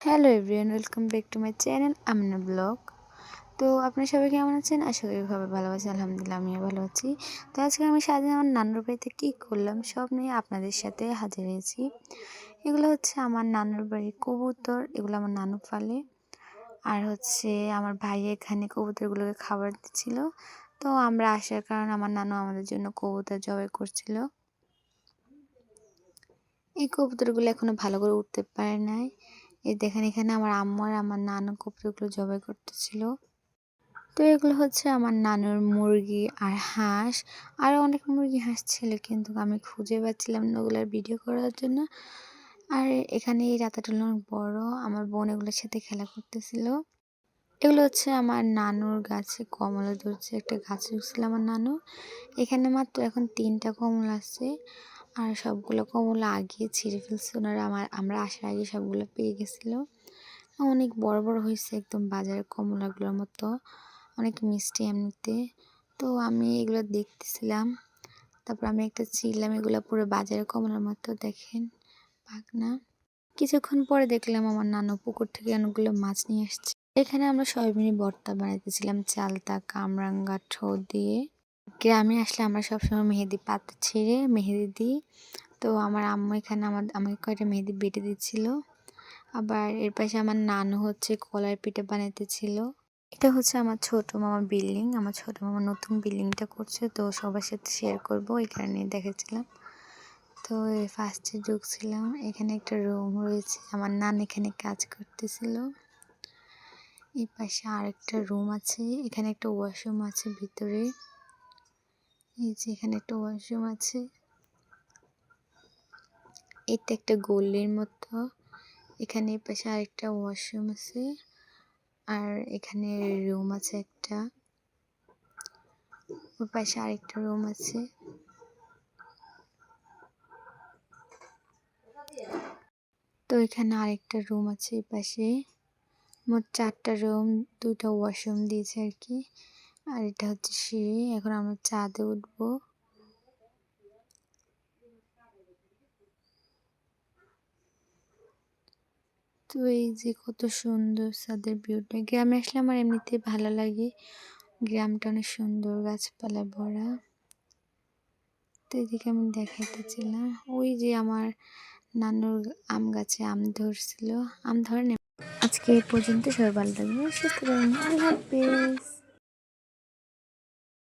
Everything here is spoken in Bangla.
Hello everyone, welcome back to my channel Amna blog. তো আপনারা সবাই কেমন আছেন? আশা করি ভাবে ভালো আছি আলহামদুলিল্লাহ আমিও ভালো আছি। তো আজকে আমি সারাদিন আমার নানুর বাড়িতে কী করলাম সব নিয়ে আপনাদের সাথে হাজির হয়েছি। এগুলো হচ্ছে আমার নানুর বাড়ির কবুতর, এগুলো আমার নানু পালে। আর হচ্ছে আমার ভাই এখানে কবুতরগুলোকে খাবার দিচ্ছিল। তো আমরা আসার কারণে আমার নানু আমাদের জন্য কবুতর জবাই করছিল। এই কবুতরগুলো এখনও ভালো করে উঠতে পারে নাই। এই দেখেন, এখানে আমার আম্মু আর আমার নানু কবুতরগুলো জবাই করতেছিল। তো এগুলো হচ্ছে আমার নানুর মুরগি আর হাঁস। আরও অনেক মুরগি, হাঁস ছিল কিন্তু আমি খুঁজে পাচ্ছিলাম না ওগুলোর ভিডিও করার জন্য। আর এখানে এই রাতাটা অনেক বড়, আমার বোন এগুলোর সাথে খেলা করতেছিল। এগুলো হচ্ছে আমার নানুর গাছে কমলা ধরছে, একটা গাছ উঠছিল আমার নানু। এখানে মাত্র এখন তিনটা কমলা আছে। আর সবগুলো কমলা আগে ছিঁড়ে ফেলছে। ওনারা আমার, আমরা আসার আগে সবগুলো পেয়ে গেছিল। অনেক বড় বড় হয়েছে একদম বাজারের কমলাগুলোর মতো। অনেক মিষ্টি এমনিতে। তো আমি এগুলো দেখতেছিলাম। তারপর আমি একটা ছিলাম এগুলো পুরো বাজারের কমলার মতো, দেখেন না কিছুক্ষণ পরে দেখলাম আমার নানু পুকুর থেকে অনেকগুলো মাছ নিয়ে আসছে। এখানে আমরা সয়াবিনী ভর্তা বানাইতেছিলাম, চালতা, কামরাঙ্গা ঠো দিয়ে। গ্রামে আসলে আমরা সবসময় মেহেদি পাতা ছেড়ে মেহেদি দিই। তো আমার আম্মু এখানে আমার, আমাকে কয়টা মেহেদি বেটে দিচ্ছিল। আবার এর পাশে আমার নানু হচ্ছে কলার পিঠে বানাইতেছিল এটা হচ্ছে আমার ছোট মামা বিল্ডিং। আমার ছোট মামা নতুন বিল্ডিংটা করছে, তো সবার সাথে শেয়ার করব, এই কারণে দেখেছিলাম তো ফার্স্টে ঢুকছিলাম, এখানে একটা রুম রয়েছে। আমার নান এখানে কাজ করতেছিল। এই পাশে আরেকটা রুম আছে, এখানে একটা ওয়াশরুম আছে ভিতরে। এই যে এখানে একটা ওয়াশরুম আছে। এটা একটা গোলের মতো। এখানে পাশে আরেকটা ওয়াশরুম আছে আর এখানে রুম আছে একটা। ওর পাশে আরেকটা রুম আছে। তো এখানে আরেকটা রুম আছে এই পাশে। মোট চারটা রুম, দুইটা ওয়াশরুম দিয়েছে আর কি। আর এটা হচ্ছে সিঁড়ি, এখন আমরা চাঁদে উঠবো। তো এই যে কত সুন্দর ছাদের ভিউটা। গ্রামে আসলে আমার এমনিতে ভালো লাগে। গ্রামটা অনেক সুন্দর, গাছপালা ভরা। তো এদিকে আমি দেখাইতেছিলাম। ওই যে আমার নানুর আম গাছে আম ধরছিল। আম ধরে আজকে এই পর্যন্ত সবাই ভালো থাকবে সুস্থ আল্লাহ হাফিজ।